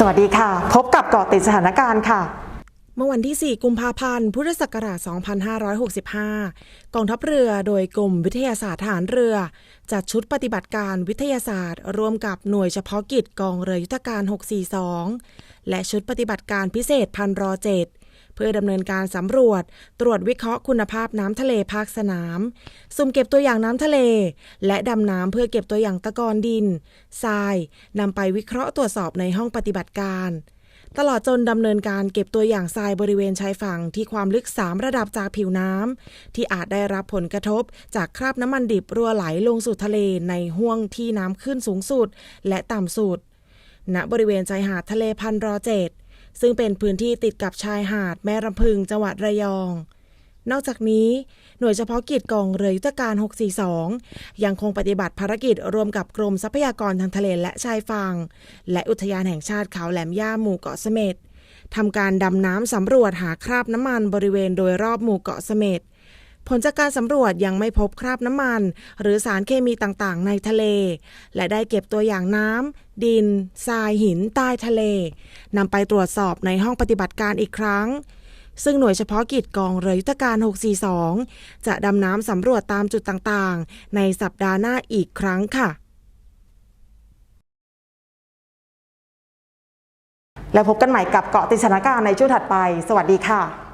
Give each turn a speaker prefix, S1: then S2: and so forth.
S1: สวัสดีค่ะ พบกับเกาะติดสถานการณ์ค่ะ
S2: เมื่อวันที่ 4 กุมภาพันธ์ พุทธศักราช 2565 กองทัพเรือโดยกรมวิทยาศาสตร์ฐานเรือ จัดชุดปฏิบัติการวิทยาศาสตร์ ร่วมกับหน่วยเฉพาะกิจกองเรือยุทธการ 642 และชุดปฏิบัติการพิเศษพันรอเจ็ด เพื่อดำเนินการสำรวจ ตรวจวิเคราะห์คุณภาพน้ำทะเลภาคสนาม สุ่มเก็บตัวอย่างน้ำทะเล และดำน้ำเพื่อเก็บตัวอย่างตะกอนดินทรายนำไปวิเคราะห์ตรวจสอบในห้องปฏิบัติการตลอดจนดำเนินการเก็บตัวอย่างทรายบริเวณชายฝั่งที่ความลึก 3 ระดับจากผิวน้ำที่อาจได้รับผลกระทบ จากคราบน้ำมันดิบรั่วไหลลงสู่ทะเลในห้วงที่น้ำขึ้นสูงสุด และต่ำสุด ณบริเวณชายหาดทะเลพันรอเจ็ด ซึ่งเป็นพื้นที่ติดกับชายหาดแม่รำพึงจังหวัดระยอง นอกจากนี้ หน่วยเฉพาะกิจกองเรือยุทธการ 642 ยังคงปฏิบัติภารกิจร่วมกับกรมทรัพยากรทางทะเลและชายฝั่งและอุทยานแห่งชาติเขาแหลมย่าหมู่เกาะเสม็ดทำการดำน้ำสำรวจหาคราบน้ำมันบริเวณโดยรอบหมู่เกาะเสม็ด ผลจากการสำรวจยังไม่พบคราบน้ำมัน หรือสารเคมีต่างๆ ในทะเล และได้เก็บตัวอย่างน้ำดิน ทรายหินใต้ทะเล นำไปตรวจสอบในห้องปฏิบัติการอีกครั้ง ซึ่งหน่วยเฉพาะกิจกองเรือยุทธการ 642 จะดำน้ำสำรวจตามจุดต่างๆ ในสัปดาห์หน้าอีกครั้งค่ะ
S1: แล้วพบกันใหม่กับเกาะติดสถานการณ์ในช่วงถัดไป สวัสดีค่ะ